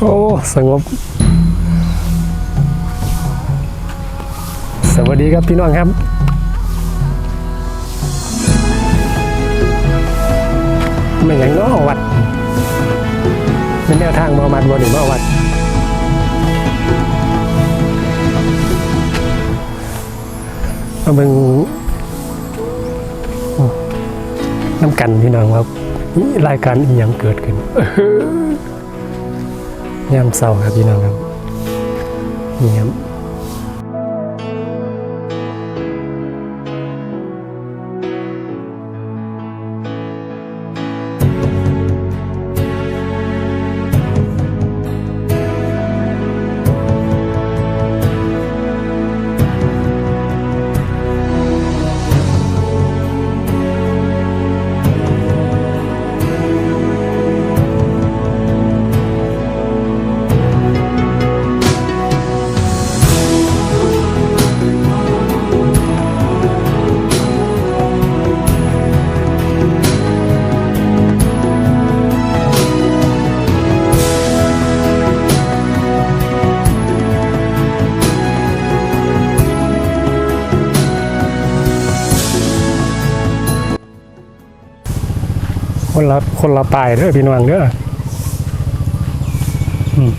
โอ้ สงบ สวัสดีครับพี่น้องครับ ไม่อย่างน้อวัด เป็นแนวทางมาวัดบนหรือมาวัด มาเบิ่งน้ำกันพี่น้องครับรายการอีหยังเกิดขึ้น ยามเศร้าครับพี่น้องครับนี่ครับ คนละคนละปลายเด้อพี่น้องเด้ออืม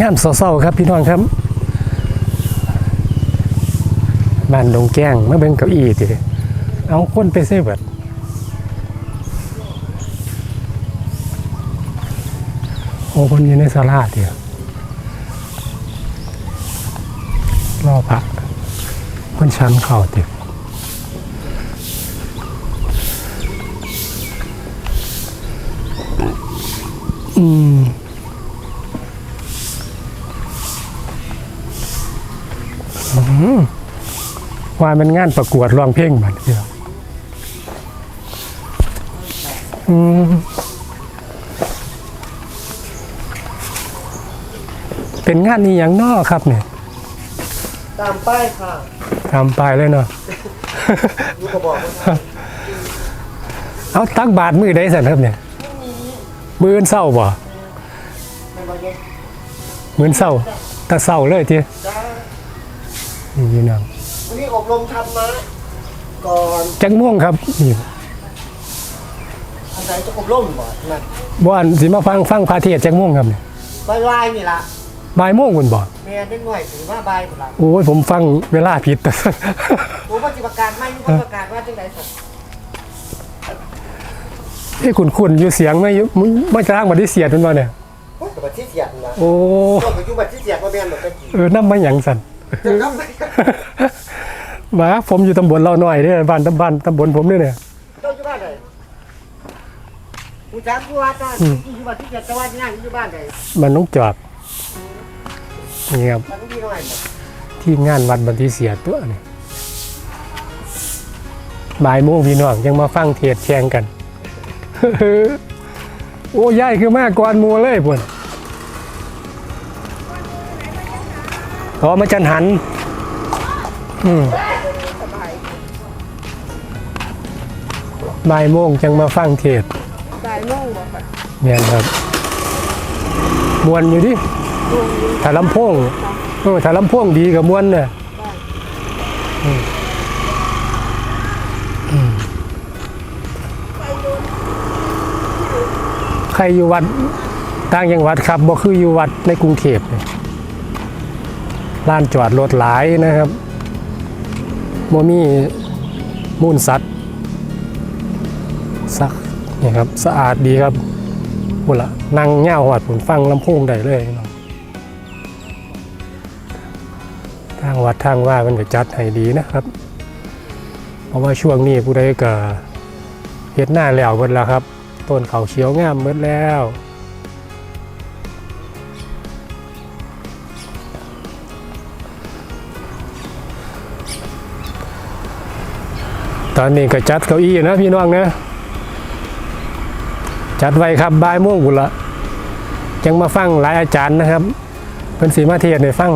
ยามเศร้าๆครับพี่น้องครับบ้านดงแก้งมาเบิ่งเก้าอี้ติเอาคนไปเซเบิดโอ้คนอยู่ในศาลาเดียว รอพระคนชั้นเข่าติดอืมอืมว่ามันงานประกวดร้องเพลงมันเดียวอืมเป็นงานนี้อย่างนอครับเนี่ย ตามป้ายค่ะทำไปเลยเนาะลูกก็บอกว่าเอาตักบาทมือได้สันครับเนี่ยมืออนเศร้าบ่ไม่บอกเนี่ยมืออนเศร้าแตะเศร้าเลยทีจ้านี่พี่น้องวันนี้อบรมธรรมะก่อนจักม่วงครับนี่อาศัยจะอบรมบ่นั่นบ่อันสิมาฟังฟังพระเทศน์จักม่วงครับเนี่ยบายวายนี่ล่ะ บ่ายโมงคุณบ่แม่ได้หน่วยถือว่าบายพุ่นล่ะโอ้ยผมฟังเวลาผิดแต่ผมว่าจิประกาศไม่รู้ประกาศว่าจังไดสักเอ้คุณคุณอยู่เสียงไม่อยู่ไม่จ้างมาที่เสียดมันบ่เนี่ยโอ้ยแต่บัตรที่เสียดนะโอ้ก็ไปอยู่บัตรที่เสียดมาแม่นหมดกันกี่เออนำมาหยังสั่นเดี๋ยวครับมาผมอยู่ตำบลเราหน่อยเด้อบ้านตำบ้านตำบลผมเด้อเนี่ยเจ้าอยู่บ้านไหนกูจ้างกูว่าจ้าอยู่บัตรที่เสียดแต่ว่าที่นั่งอยู่บ้านไหนมันน้องจอบ นี่ครับมันดีหน่อยหมดทีมงานวัดบันทีเสียตัวนี่บ่ายโมงพี่น้องยังมาฟังเทศแข่งกันโอ้ย่ายคือมากกวนหมูเลยพุ่นอ๋อมาจันหัน อืมบ่ายโมงจังมาฟังเทศบ่ายโมงบอกค่ะเนี่ยครับมวนอยู่ดิ ถ้าลำโพงเออถ้าลำโพงดีกับมวนเนี่ยใครอยู่วัดต่างจังหวัดครับบ่คืออยู่วัดในกรุงเทพเนี่ยลานจอดรถหลายนะครับบ่มีมูลสัตว์สักนี่ครับ สะอาดดีครับพุ่นละนั่งเง่าหอดผลฟังลำโพงได้เลยเนาะ วัดทางว่ามันก็จัดให้ดีนะครับ เพราะว่าช่วงนี้ผู้ใดก็เฮ็ดหน้าแล้วหมดแล้วครับ ต้นเขาเขียวงามหมดแล้วตอนนี้ก็จัดเก้าอี้นะพี่น้องนะจัดไว้ครับบ่ายโมงกุละยังมาฟังหลายอาจารย์นะครับเป็นสีมาเทศในฟัง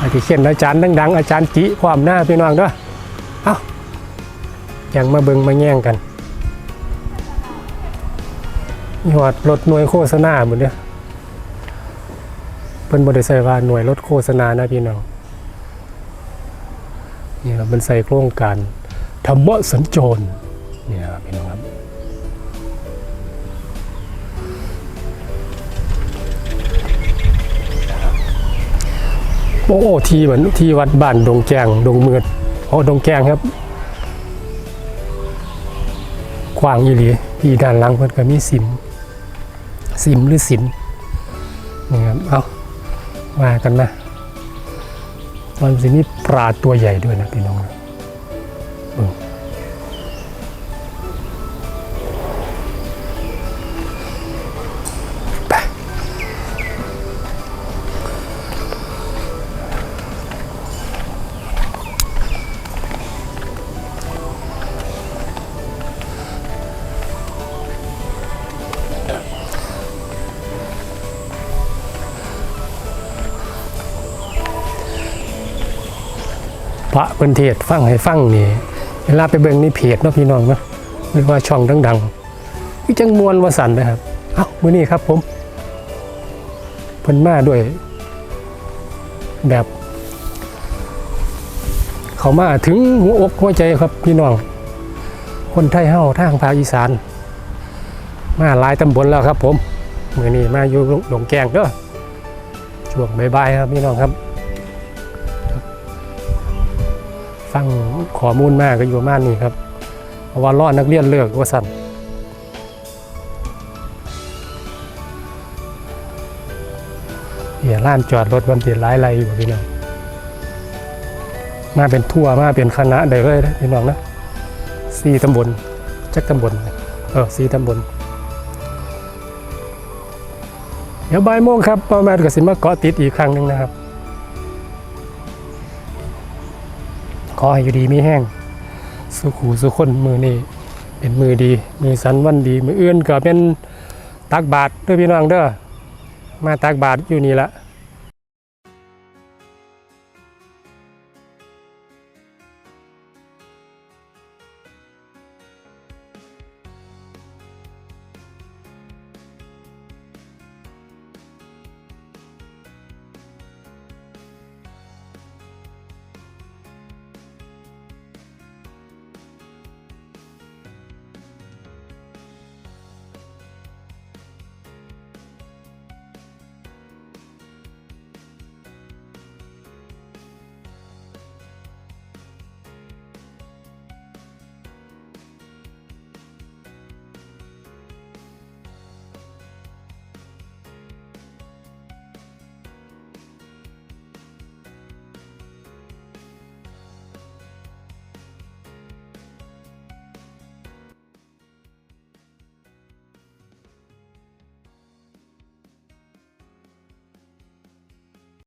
อาทิเขียนอาจารย์ดังๆอาจารย์จิความหน้าพี่น้องด้อเอ้ายังมาเบิงมาแย่งกันยอดรถหน่วยโฆษณาหมดเนี่ยเพิ่นบ่ได้ใส่ว่าหน่วยรถโฆษณานะพี่น้องนี่ครับมันใส่โครงการธรรมะสัญจรเนี่ยพี่น้องครับ โอ้ทีเหมือนที่วัดบ้านดงแกงดงเมือดโอ้ดงแกงครับกว้างอีหลีที่ด้านหลังเพิ่นก็มีสิมสิมหรือสินนี่ครับเอามากันนะมันสิมีปลาตัวใหญ่ด้วยนะพี่น้องนะ ระเพิ่นเทศฟังให้ฟังนี่เวลาไปเบิ่งในเพจเนาะพี่น้องเนาะหรือว่าช่องดังๆคือจังมวนวสันนะครับเอ้ามื้อนี้ครับผมเพิ่นมาด้วย แบบ เขามาถึงหัวอกหัวใจครับพี่น้อง คนไทยเฮาทางภาคอีสาน มาหลายตำบลแล้วครับผมมื้อนี้มาอยู่หลงแกงเด้อช่วงบ่ายๆครับพี่น้องครับ ฟังข้อมูลมากก็อยู่ประมาณนี้ครับเพราะว่าล่อนักเรียนเลิกว่าสั่นเหี่ยล้านจอดรถวันที่หลายไรอยู่พี่น้องมาเป็นทั่วร์มาเป็นคณะได้เลยนะพี่น้องนะสี่ตำบลจักตำบลเออสี่ตำบลเดี๋ยวบ่ายโมงครับประมาณกสิมาเกาะติดอีกครั้งหนึ่งนะครับ ขอให้อยู่ดีมีแห้งสุขูสุขคนมือนี่เป็นมือดี มือสันวันดี มือเอื้อนก็เป็นตักบาทด้วยพี่น้องเด้อมาตักบาทอยู่นี่ละ